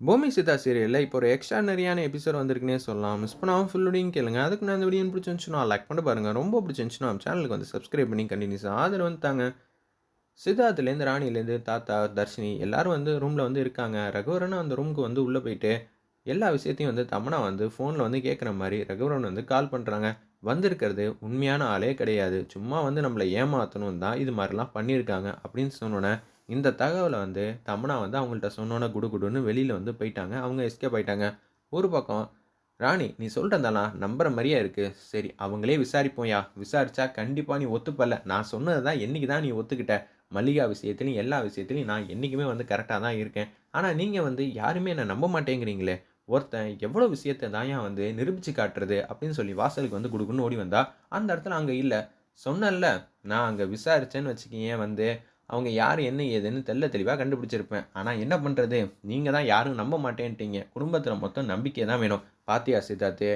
பூமி சீதா சீரியலில் இப்போ ஒரு எக்ஸ்ட்ரானரியான எபிசோட் வந்திருக்குன்னே சொல்லலாம். மிஸ் பண்ணாமல் ஃபுல்லுடையும் கேளுங்க. அதுக்கு நான் இந்த வீடியோ பிடிச்சிருந்துச்சுன்னா லைக் பண்ணி பாருங்கள் ரொம்ப பிடிச்சிருந்துச்சுன்னா நம்ம சேனலுக்கு வந்து சப்ஸ்கிரைப் பண்ணி கண்டினியூஸாக ஆதரவு வந்துட்டாங்க சித்தார்த்துலேருந்து ராணிலேருந்து தாத்தா தர்ஷினி எல்லாரும் வந்து ரூமில் வந்து இருக்காங்க. ரகுவரன் அந்த ரூமுக்கு வந்து உள்ளே போயிட்டு எல்லா விஷயத்தையும் வந்து தமனா வந்து ஃபோனில் வந்து கேட்குற மாதிரி ரகுவரன் வந்து கால் பண்ணுறாங்க வந்திருக்கிறது உண்மையான ஆளே கிடையாது. சும்மா வந்து நம்மளை ஏமாற்றணும் தான் இது மாதிரிலாம் பண்ணியிருக்காங்க அப்படின்னு சொன்னோன்னே இந்த தகவலை வந்து தமனா வந்து அவங்கள்ட்ட சொன்னோன்னே குடு குடுன்னு வெளியில் வந்து போயிட்டாங்க. அவங்க எஸ்கேப் ஆயிட்டாங்க. ஒரு பக்கம் ராணி நீ சொல்கிறதெல்லாம் நம்புற மாதிரியே இருக்குது சரி அவங்களே விசாரிப்போம்யா விசாரிச்சா கண்டிப்பாக நீ ஒத்துப்பல நான் சொன்னது தான் என்றைக்கு தான் நீ ஒத்துக்கிட்ட? மல்லிகா விஷயத்துலையும் எல்லா விஷயத்துலையும் நான் என்றைக்குமே வந்து கரெக்டாக தான் இருக்கேன். ஆனால் நீங்கள் வந்து யாருமே என்னை நம்ப மாட்டேங்கிறீங்களே? ஒருத்தன் எவ்வளோ விஷயத்தை தான் ஏன் வந்து நிரூபித்து காட்டுறது? அப்படின்னு சொல்லி வாசலுக்கு வந்து கொடுக்குன்னு ஓடி வந்தா. அந்த இடத்துல அங்கே இல்லை. சொன்னேன்ல நான் அங்கே விசாரிச்சேன்னு வச்சுக்கிங்க வந்து அவங்க யார் என்ன ஏதுன்னு தெல்ல தெளிவாக கண்டுபிடிச்சிருப்பேன். ஆனால் என்ன பண்ணுறது நீங்கள் தான் யாரும் நம்ப மாட்டேன்ட்டீங்க. குடும்பத்தில் மொத்தம் நம்பிக்கை தான் வேணும். பாத்தியா சித்தார்த்து?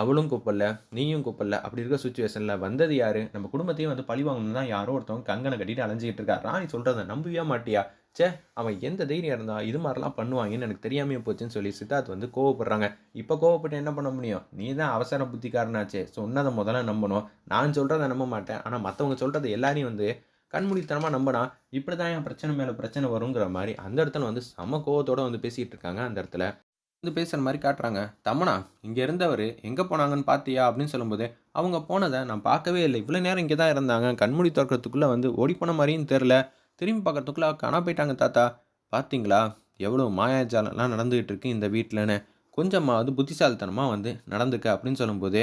அவளும் கூப்பிடல நீயும் கூப்பிடல. அப்படி இருக்க சுச்சுவேஷனில் வந்தது யார்? நம்ம குடும்பத்தையும் வந்து பழி வாங்கணும் தான் யாரோ ஒருத்தவங்க கங்கனை கட்டிட்டு அலைஞ்சிக்கிட்டு இருக்கா. ராணி சொல்கிறத நம்பவே மாட்டியா? சே அவன் எந்த தைரியம் இருந்தா இது மாதிரிலாம் பண்ணுவாங்கன்னு எனக்கு தெரியாமே போச்சுன்னு சொல்லி சித்தார்த் வந்து கோவப்படுறாங்க. இப்போ கோவப்பட்டு என்ன பண்ண முடியும்? நீ தான் அவசர புத்திக்காரனாச்சே. சொன்னதை முதல்ல நம்பணும். நான் சொல்கிறத நம்ப மாட்டேன். ஆனால் மற்றவங்க சொல்கிறது எல்லாரையும் வந்து கண்மூடித்தனமாக நம்பினா இப்படி தான் என் பிரச்சனை மேலே பிரச்சனை வருங்கிற மாதிரி அந்த இடத்துல வந்து சம கோவத்தோடு வந்து பேசிகிட்டு இருக்காங்க. அந்த இடத்துல வந்து பேசுகிற மாதிரி காட்டுறாங்க. தமனா இங்கே இருந்தவர் எங்கே போனாங்கன்னு பார்த்தியா அப்படின்னு சொல்லும்போது அவங்க போனதை நான் பார்க்கவே இல்லை. இவ்வளோ நேரம் இங்கே தான் இருந்தாங்க. கண்மூடி திறக்கிறதுக்குள்ளே வந்து ஓடி போன மாதிரியும் தெரில திரும்பி பார்க்கறதுக்குள்ளே காணா போயிட்டாங்க தாத்தா. பார்த்தீங்களா எவ்வளோ மாயாஜாலம்லாம் நடந்துகிட்டு இருக்கு இந்த வீட்டில்னு கொஞ்சமாவது புத்திசாலித்தனமாக வந்து நடந்துக்க. அப்படின்னு சொல்லும்போது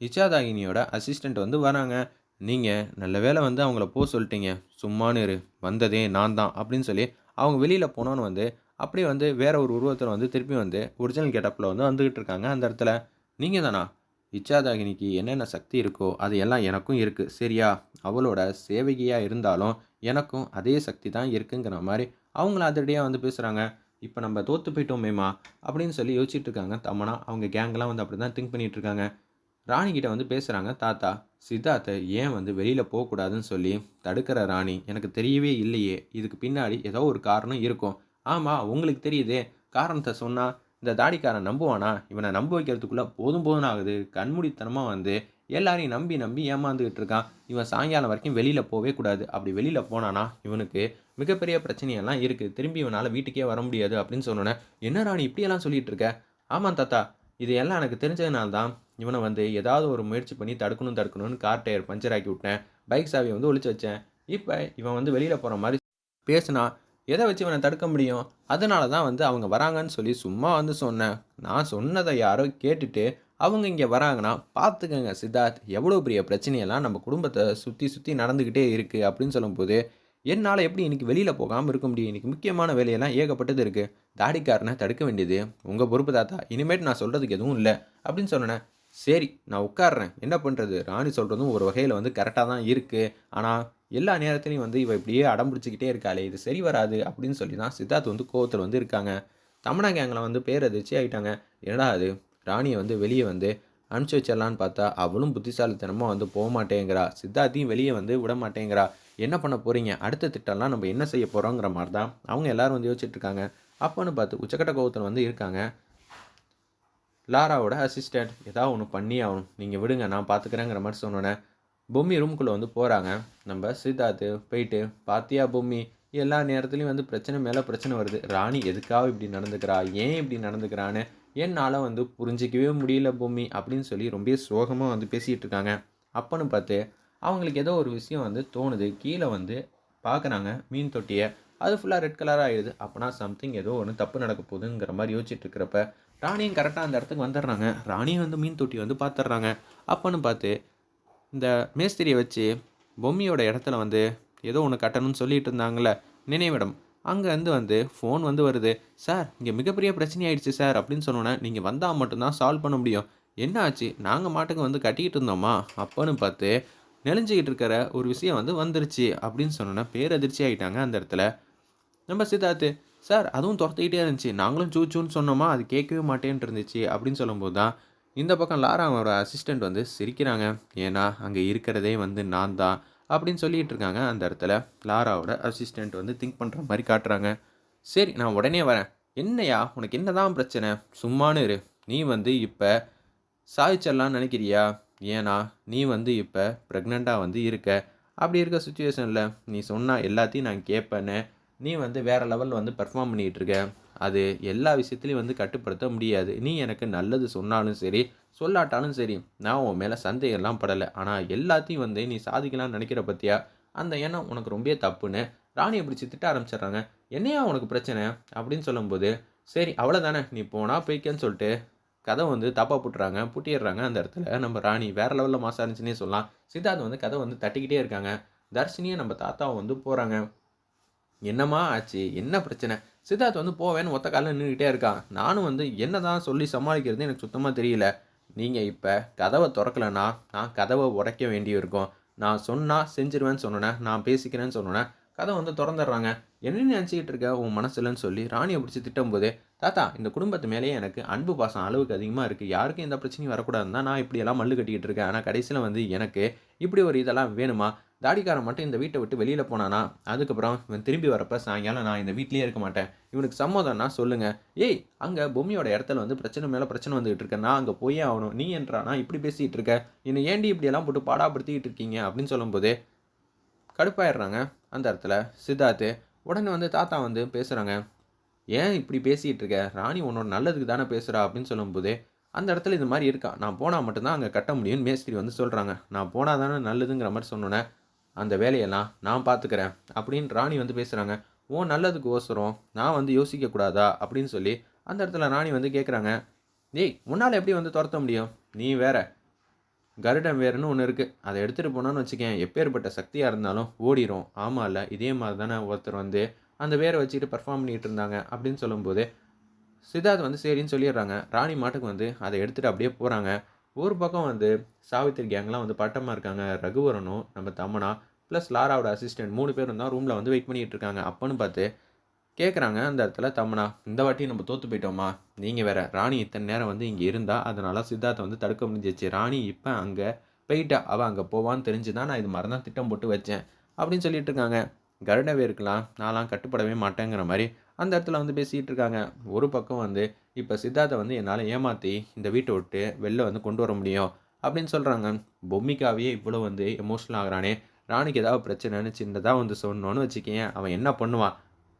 இச்சாதாகினியோட அசிஸ்டண்ட் வந்து வராங்க. நீங்கள் நல்ல வேளை வந்து அவங்கள போக சொல்லிட்டீங்க. சும்மானு இரு. வந்ததே நான் தான் அப்படின்னு சொல்லி அவங்க வெளியில் போனோன்னு வந்து அப்படியே வந்து வேற ஒரு உருவத்தில் வந்து திருப்பி வந்து ஒரிஜினல் கெட்டப்பில் வந்து வந்துக்கிட்டு இருக்காங்க அந்த இடத்துல. நீங்கள் தானா? இச்சாதாகினிக்கு என்னென்ன சக்தி இருக்கோ அது எல்லாம் எனக்கும் இருக்குது சரியா? அவளோட சேவகியாக இருந்தாலும் எனக்கும் அதே சக்தி தான் இருக்குங்கிற மாதிரி அவங்கள அதிரடியாக வந்து பேசுகிறாங்க இப்போ நம்ம தோற்று போயிட்டோமேமா அப்படின்னு சொல்லி யோசிச்சுட்டு இருக்காங்க. தமனா அவங்க கேங்கெல்லாம் வந்து அப்படி தான் திங்க் பண்ணிகிட்ருக்காங்க இருக்காங்க. ராணிக்கிட்ட வந்து பேசுகிறாங்க தாத்தா சித்தார்த்தை ஏன் வந்து வெளியில் போகக்கூடாதுன்னு சொல்லி தடுக்கிற ராணி எனக்கு தெரியவே இல்லையே. இதுக்கு பின்னாடி ஏதோ ஒரு காரணம் இருக்கும். ஆமாம் உங்களுக்கு தெரியுதே. காரணத்தை சொன்னால் இந்த தாடிக்காரன் நம்புவானா? இவனை நம்ப வைக்கிறதுக்குள்ளே போதும் போதும் ஆகுது. கண்மூடித்தனமாக வந்து எல்லாரையும் நம்பி நம்பி ஏமாந்துக்கிட்டு இருக்கான். இவன் சாயங்காலம் வரைக்கும் வெளியில் போகவே கூடாது. அப்படி வெளியில் போனானா இவனுக்கு மிகப்பெரிய பிரச்சனையெல்லாம் இருக்குது திரும்பி இவனால் வீட்டுக்கே வர முடியாது. அப்படின்னு சொன்னோன்னே என்ன ராணி இப்படியெல்லாம் சொல்லிகிட்டு இருக்க? ஆமாம் தாத்தா. இது எல்லாம் எனக்கு தெரிஞ்சதுனால தான் இவனை வந்து ஏதாவது ஒரு முயற்சி பண்ணி தடுக்கணும் தடுக்கணும்னு கார் டயர் பஞ்சர் ஆக்கி விட்டேன். பைக் சாவியை வந்து ஒழிச்சு வச்சேன். இப்போ இவன் வந்து வெளியில் போகிற மாதிரி பேசுனா எதை வச்சு இவனை தடுக்க முடியும்? அதனால தான் வந்து அவங்க வராங்கன்னு சொல்லி சும்மா வந்து சொன்னேன். நான் சொன்னதை யாரோ கேட்டுட்டு அவங்க இங்கே வராங்கன்னா பார்த்துக்கங்க சித்தார்த் எவ்வளோ பெரிய பிரச்சனையெல்லாம் நம்ம குடும்பத்தை சுற்றி சுற்றி நடந்துக்கிட்டே இருக்குது அப்படின்னு சொல்லும்போது என்னால் எப்படி இன்றைக்கி வெளியில் போகாமல் இருக்க முடியும்? இன்றைக்கி முக்கியமான வேலையெல்லாம் ஏகப்பட்டது இருக்குது தாடிக்காரனை தடுக்க வேண்டியது. உங்கள் பொறுப்பு தாத்தா. இனிமேட்டு நான் சொல்கிறதுக்கு எதுவும் இல்லை அப்படின்னு சொன்னேன். சரி நான் உட்காடுறேன் என்ன பண்ணுறது ராணி சொல்கிறதும் ஒரு வகையில் வந்து கரெக்டாக தான் இருக்குது ஆனால் எல்லா நேரத்துலையும் வந்து இவ இப்படியே அடம் பிடிச்சிக்கிட்டே இருக்காளே இது சரி வராது அப்படின்னு சொல்லி தான் சித்தார்த் வந்து கோவத்தில் வந்து இருக்காங்க. தமனா கேங்கில் வந்து பேர் அதிர்ச்சி ஆகிட்டாங்க என்னடா அது? ராணியை வந்து வெளியே வந்து அனுப்பிச்சி வச்சிடலான்னு பார்த்தா அவளும் புத்திசாலித்தனமாக வந்து போக மாட்டேங்கிறா. சித்தார்த்தையும் வெளியே வந்து விட மாட்டேங்கிறா. என்ன பண்ண போகிறீங்க அடுத்த திட்டம்லாம் நம்ம என்ன செய்ய போகிறோங்கிற மாதிரி தான் அவங்க எல்லோரும் வந்து யோசிச்சுட்ருக்காங்க அப்போன்னு பார்த்து உச்சக்கட்ட கோவத்தில் வந்து இருக்காங்க. லாராவோட அசிஸ்டண்ட் ஏதாவது ஒன்று பண்ணி ஆகணும். நீங்கள் விடுங்க நான் பார்த்துக்கிறேங்கிற மாதிரி சொன்னோன்னே பொம்மி ரூம்குள்ளே வந்து போகிறாங்க நம்ம சித்தார்த்து போயிட்டு பாத்தியா பொம்மி எல்லா நேரத்துலையும் வந்து பிரச்சனை மேலே பிரச்சனை வருது. ராணி எதுக்காக இப்படி நடந்துக்கிறா? ஏன் இப்படி நடந்துக்கிறான்னு என்னால் வந்து புரிஞ்சிக்கவே முடியல பொம்மி அப்படின்னு சொல்லி ரொம்ப சோகமாக வந்து பேசிகிட்டு இருக்காங்க. அப்போன்னு பார்த்து அவங்களுக்கு ஏதோ ஒரு விஷயம் வந்து தோணுது. கீழே வந்து பார்க்குறாங்க மீன் தொட்டியை. அது ஃபுல்லாக ரெட் கலராக ஆயிடுது. அப்போனா சம்திங் ஏதோ ஒன்று தப்பு நடக்க போகுதுங்கிற மாதிரி யோசிச்சுட்டு இருக்கிறப்ப ராணியும் கரெக்டாக அந்த இடத்துக்கு வந்துடுறாங்க. ராணியும் வந்து மீன் தொட்டி வந்து பார்த்துட்றாங்க அப்போன்னு பார்த்து இந்த மேஸ்திரியை வச்சு பொம்மியோட இடத்துல வந்து ஏதோ ஒன்று கட்டணும்னு சொல்லிட்டு இருந்தாங்களே நினைவிடம். அங்கேருந்து வந்து ஃபோன் வந்து வருது. சார் இங்கே மிகப்பெரிய பிரச்சனை ஆயிடுச்சு சார் அப்படின்னு சொன்னோன்னே நீங்கள் வந்தால் மட்டும்தான் சால்வ் பண்ண முடியும். என்ன ஆச்சு? நாங்கள் மாட்டுக்கு வந்து கட்டிக்கிட்டு இருந்தோமா? அப்போன்னு பார்த்து நெளிஞ்சிக்கிட்டு இருக்கிற ஒரு விஷயம் வந்து வந்துருச்சு அப்படின்னு சொன்னோன்னே பேரதிர்ச்சி ஆகிட்டாங்க அந்த இடத்துல. நம்ம சித்தார்த்து சார் அதுவும் துரத்திக்கிட்டே இருந்துச்சு. நாங்களும் சூச்சூன்னு சொன்னோமா? அது கேட்கவே மாட்டேன்ட்டு இருந்துச்சு. அப்படின்னு சொல்லும்போது தான் இந்த பக்கம் லாரா அவரோட அசிஸ்டண்ட் வந்து சிரிக்கிறாங்க. ஏன்னா அங்கே இருக்கிறதே வந்து நான் தான். அப்படின்னு சொல்லிகிட்டு இருக்காங்க. அந்த இடத்துல லாராவோட அசிஸ்டண்ட் வந்து திங்க் பண்ணுற மாதிரி காட்டுறாங்க. சரி நான் உடனே வரேன். என்னையா உனக்கு என்ன தான் பிரச்சனை? சும்மானு இரு. நீ வந்து இப்போ சாதிச்சிடலான்னு நினைக்கிறியா? ஏன்னா நீ வந்து இப்போ ப்ரெக்னெண்ட்டாக வந்து இருக்க. அப்படி இருக்க சுச்சுவேஷனில் நீ சொன்னால் எல்லாத்தையும் நான் கேட்பேன்னு நீ வந்து வேறு லெவலில் வந்து பெர்ஃபார்ம் பண்ணிகிட்டு இருக்க அது எல்லா விஷயத்துலையும் வந்து கட்டுப்படுத்த முடியாது. நீ எனக்கு நல்லது சொன்னாலும் சரி சொல்லாட்டாலும் சரி நான் உன் மேலே சந்தேகம்லாம் படலை. ஆனால் எல்லாத்தையும் வந்து நீ சாதிக்கலாம்னு நினைக்கிற பற்றியா அந்த எண்ணம் உனக்கு ரொம்ப தப்புன்னு ராணியை பிடிச்சி திட்ட ஆரம்பிச்சிடுறாங்க. என்னையா உனக்கு பிரச்சனை? அப்படின்னு சொல்லும்போது சரி அவ்வளோதானே நீ போனால் போய்க்கன்னு சொல்லிட்டு கதை வந்து தப்பாக புட்டுறாங்க புட்டிடுறாங்க அந்த இடத்துல. நம்ம ராணி வேறு லெவலில் மாசா இருந்துச்சுன்னே சொல்லலாம். சித்தார்த் வந்து கதை வந்து தட்டிக்கிட்டே இருக்காங்க. தர்ஷினியை நம்ம தாத்தாவை வந்து போகிறாங்க என்னம்மா ஆச்சு? என்ன பிரச்சனை? சித்தார்த் வந்து போவேன்னு ஒத்த காலில் நின்றுக்கிட்டே இருக்கான். நானும் வந்து என்ன தான் சொல்லி சமாளிக்கிறது எனக்கு சுத்தமாக தெரியல. நீங்கள் இப்போ கதவை திறக்கலன்னா நான் கதவை உடைக்க வேண்டியிருக்கும். நான் சொன்னால் செஞ்சிருவேன்னு சொன்னேன் நான் பேசிக்கிறேன்னு சொன்னேன் கதை வந்து திறந்துடுறாங்க. என்ன நினச்சிக்கிட்டு இருக்க உன் மனசுலன்னு சொல்லி ராணியை பிடிச்சி திட்டும்போது தாத்தா இந்த குடும்பத்து மேலேயே எனக்கு அன்பு பாசம் அளவுக்கு அதிகமாக இருக்குது யாருக்கும் எந்த பிரச்சனையும் வரக்கூடாதுன்னு தான் நான் இப்படியெல்லாம் மல்லு கட்டிக்கிட்டு இருக்கேன். ஆனால் கடைசியில் வந்து எனக்கு இப்படி ஒரு இதெல்லாம் வேணுமா? தாடிக்காரன் மட்டும் இந்த வீட்டை விட்டு வெளியில் போனானா? அதுக்கப்புறம் இவன் திரும்பி வரப்போ சாயங்காலம் நான் இந்த வீட்லேயே இருக்க மாட்டேன். இவனுக்கு சம்மதம்னா சொல்லுங்கள் ஏய் அங்கே பொம்மியோட இடத்துல வந்து பிரச்சனை மேலே பிரச்சனை வந்துகிட்டு இருக்க. நான் அங்கே போயே ஆகணும். நீ என்றானா இப்படி பேசிகிட்டு இருக்க? என்னை ஏண்டி இப்படியெல்லாம் போட்டு பாடாப்படுத்திக்கிட்டு இருக்கீங்க? அப்படின்னு சொல்லும்போது கடுப்பாயிடுறாங்க. அந்த இடத்துல சித்தார்த்து உடனே வந்து தாத்தா வந்து பேசுகிறாங்க ஏன் இப்படி பேசிகிட்டு இருக்க ராணி உன்னோட நல்லதுக்கு தானே பேசுகிறா அப்படின்னு சொல்லும்போது அந்த இடத்துல இது மாதிரி இருக்கா? நான் போனால் மட்டும்தான் அங்கே கட்ட முடியும்னு மேஸ்திரி வந்து சொல்கிறாங்க நான் போனால் தானே நல்லதுங்கிற மாதிரி சொன்னோன்னே அந்த வேலையெல்லாம் நான் பார்த்துக்கிறேன் அப்படின்னு ராணி வந்து பேசுகிறாங்க ஓ நல்லதுக்கு ஓசரம் நான் வந்து யோசிக்கக்கூடாதா? அப்படின்னு சொல்லி அந்த இடத்துல ராணி வந்து கேட்குறாங்க ஏய் உன்னால் எப்படி வந்து துரத்த முடியும்? நீ வேற. கருடம் வேறுன்னு ஒன்று இருக்குது அதை எடுத்துகிட்டு போனான்னு வச்சுக்கேன். எப்பேற்பட்ட சக்தியாக இருந்தாலும் ஓடிடும் ஆமாம் இல்லை இதே மாதிரி தானே ஒருத்தர் வந்து அந்த வேரை வச்சுக்கிட்டு பர்ஃபார்ம் பண்ணிகிட்டு இருந்தாங்க அப்படின்னு சொல்லும்போது சித்தார்த் வந்து சரின்னு சொல்லிடுறாங்க. ராணி மாட்டுக்கு வந்து அதை எடுத்துகிட்டு அப்படியே போகிறாங்க ஒரு பக்கம் வந்து சாவித்திரி கேங்லாம் வந்து பட்டமாக இருக்காங்க. ரகுவரனும் நம்ம தமனா ப்ளஸ் லாராவோட அசிஸ்டன்ட் மூணு பேரும் தான் ரூமில் வந்து வெயிட் பண்ணிகிட்டு இருக்காங்க. அப்போன்னு பார்த்து கேட்குறாங்க அந்த இடத்துல தமனா இந்த வாட்டி நம்ம தோற்று போயிட்டோமா? நீங்கள் வேற ராணி இத்தனை நேரம் வந்து இங்கே இருந்தால் அதனால் சித்தார்த்தை வந்து தடுக்க முடிஞ்சிச்சு. ராணி இப்போ அங்கே போயிட்டா அவள் அங்கே போவான்னு தெரிஞ்சு தான் நான் இது மாதிரி தான் திட்டம் போட்டு வச்சேன். அப்படின்னு சொல்லிட்டு இருக்காங்க. கருடவே இருக்கலாம் நான்லாம் கட்டுப்படவே மாட்டேங்கிற மாதிரி அந்த இடத்துல வந்து பேசிகிட்டு இருக்காங்க. ஒரு பக்கம் வந்து இப்போ சித்தார்த்தை வந்து என்னால் ஏமாற்றி இந்த வீட்டை விட்டு வெளில வந்து கொண்டு வர முடியும் அப்படின்னு சொல்கிறாங்க பொம்மிக்காவே இவ்வளோ வந்து எமோஷனல் ஆகிறானே. ராணிக்கு ஏதாவது பிரச்சனைன்னு சின்னதாக வந்து சொன்னோன்னு வச்சுக்கேன் அவன் என்ன பண்ணுவான்?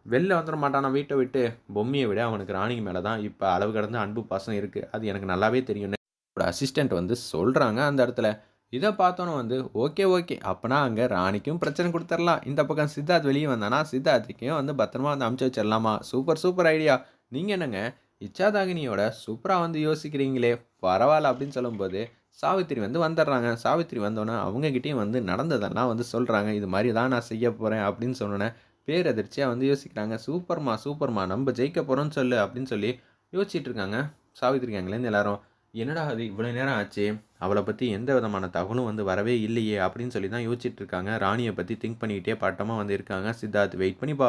வெளில வந்துட மாட்டானா வீட்டை விட்டு? பொம்மியை விட அவனுக்கு ராணிக்கு மேலே தான் இப்போ அளவு கடந்த அன்பு பாசம் இருக்குது அது எனக்கு நல்லாவே தெரியும்னு ஒரு அசிஸ்டண்ட் வந்து சொல்கிறாங்க அந்த இடத்துல. இதை பார்த்தோன்னே வந்து ஓகே ஓகே. அப்போனா அங்கே ராணிக்கும் பிரச்சனை கொடுத்துடலாம். இந்த பக்கம் சித்தார்த் வெளியே வந்தானா சித்தார்த்துக்கும் வந்து பத்திரமா வந்து அமுச்சு வச்சிடலாமா? Super super idea. நீங்கள் என்னங்க இச்சாதாகினியோட சூப்பராக வந்து யோசிக்கிறீங்களே? பரவாயில்ல அப்படின்னு சொல்லும்போது சாவித்திரி வந்து வந்துடுறாங்க. சாவித்திரி வந்தோன்னே அவங்கக்கிட்டேயும் வந்து நடந்ததெல்லாம் வந்து சொல்கிறாங்க இது மாதிரி தான் நான் செய்ய போகிறேன் அப்படின்னு சொன்னோன்னே பேரதிர்ச்சியாக வந்து யோசிக்கிறாங்க. சூப்பர்மா சூப்பர்மா. நம்ம ஜெயிக்க போகிறோம்னு சொல்லு அப்படின்னு சொல்லி யோசிச்சுட்டு இருக்காங்க சாவித்திரி கேங்லேருந்து எல்லாரும். என்னடா அது இவ்வளோ நேரம் ஆச்சு? அவளை பற்றி எந்த விதமான தகவலும் வந்து வரவே இல்லையே அப்படின்னு சொல்லி தான் யோசிச்சுட்டு இருக்காங்க. ராணியை பற்றி திங்க் பண்ணிக்கிட்டே பட்டமாக வந்து இருக்காங்க. சித்தார்த் வெயிட் பண்ணி பா